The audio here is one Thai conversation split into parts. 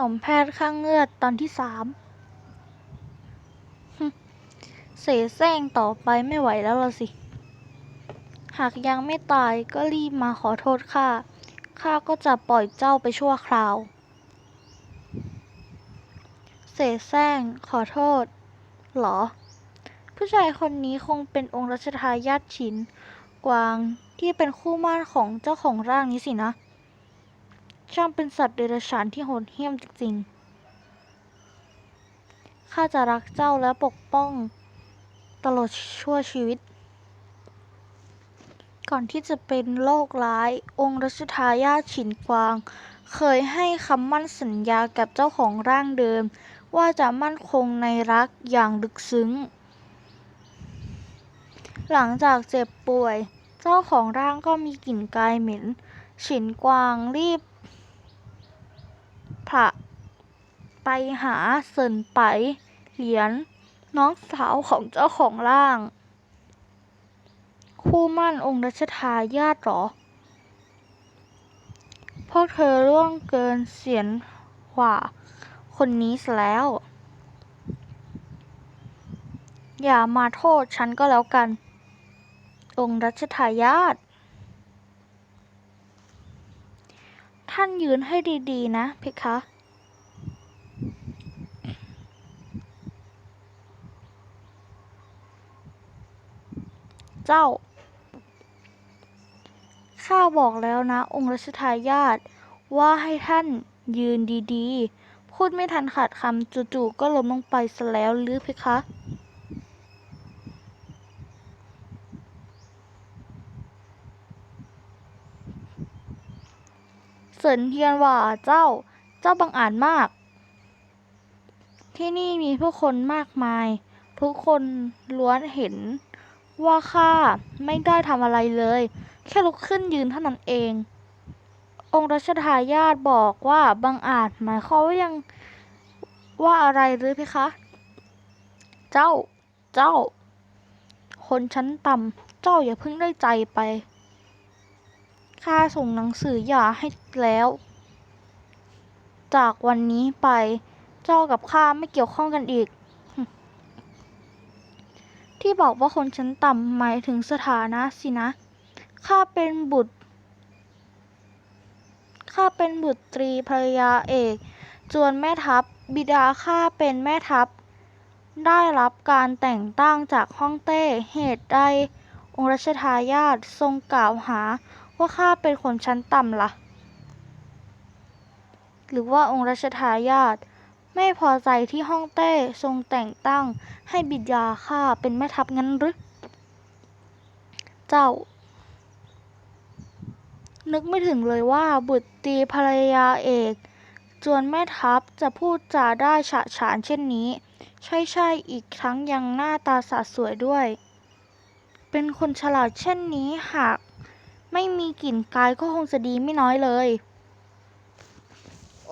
หนมแพทย์ข้างเงือดตอนที่สามเสแสร้งต่อไปไม่ไหวแล้วละสิ หากยังไม่ตายก็รีบมาขอโทษข้า ข้าก็จะปล่อยเจ้าไปชั่วคราว เสแสร้งขอโทษเหรอ ผู้ชายคนนี้คงเป็นองค์รัชทายาทฉิน กวางที่เป็นคู่มั่นของเจ้าของร่างนี้สินะ ช่างเป็นสัตว์เดรัจฉานที่โหดเหี้ยมจริงๆ ข้าจะรักเจ้าและปกป้องตลอดชั่วชีวิต ก่อนที่จะเป็นโรคร้าย องค์รัชทายาทฉินกวาง เคยให้คำมั่นสัญญากับเจ้าของร่างเดิม ว่าจะมั่นคงในรักอย่างลึกซึ้ง หลังจากเจ็บป่วย เจ้าของร่างก็มีกลิ่นกายเหม็นฉินกวางรีบ ผละไปหาเซินไปเหรียญน้องสาวของเจ้าของร่าง คู่มั่นองค์รัชทายาทหรอ พวกเธอล่วงเกินเสียนหว่าคนนี้ซะแล้ว อย่ามาโทษฉันก็แล้วกัน องค์รัชทายาท ท่านยืนให้ดีๆ นะเพคะ เจ้า ข้าบอกแล้วนะ องค์รัชทายาทว่าให้ท่านยืนดีๆ พูดไม่ทันขาดคำจู่ๆก็ล้มลงไปซะแล้วหรือเพคะ เสินเทียนว่าเจ้า เจ้าบังอาจมาก ที่นี่มีผู้คนมากมาย ทุกคนล้วนเห็นว่าข้าไม่ได้ทำอะไรเลย แค่ลุกขึ้นยืนเท่านั้นเอง องค์รัชทายาทบอกว่าบังอาจหมายความว่ายังว่าอะไรหรือเพคะ เจ้า เจ้า คนชั้นต่ำ เจ้าอย่าเพิ่งได้ใจไป ข้าส่งหนังสือหย่าให้แล้ว จากวันนี้ไปเจ้ากับข้าไม่เกี่ยวข้องกันอีก ที่บอกว่าคนชั้นต่ำหมายถึงสถานะสินะ ข้าเป็นบุตร ข้าเป็นบุตรีภรรยาเอก จวนแม่ทัพ บิดาข้าเป็นแม่ทัพ ได้รับการแต่งตั้งจากฮ่องเต้ เหตุใดองค์รัชทายาททรงกล่าวหา ว่าข้าเป็นคนชั้นต่ำล่ะ หรือว่าองค์รัชทายาทไม่พอใจที่ฮ่องเต้ทรงแต่งตั้งให้บิดยาข้าเป็นแม่ทัพงั้นหรือ เจ้า นึกไม่ถึงเลยว่าบุตรตีภรรยาเอกจวนแม่ทัพจะพูดจาได้ฉะฉานเช่นนี้ ใช่ใช่อีกทั้งยังหน้าตาสะสวยด้วย เป็นคนฉลาดเช่นนี้หาก ไม่มีกลิ่นกายก็คงจะดีไม่น้อยเลย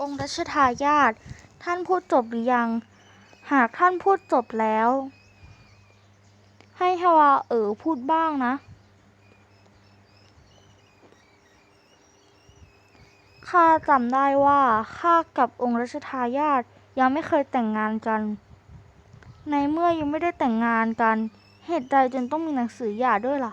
องค์รัชทายาทท่านพูดจบหรือยัง หากท่านพูดจบแล้ว ให้ฮวาเอ๋อพูดบ้างนะ ข้าจำได้ว่าข้ากับองค์รัชทายาทยังไม่เคยแต่งงานกัน ในเมื่อยังไม่ได้แต่งงานกัน เหตุใดจึงต้องมีหนังสือหย่าด้วยล่ะ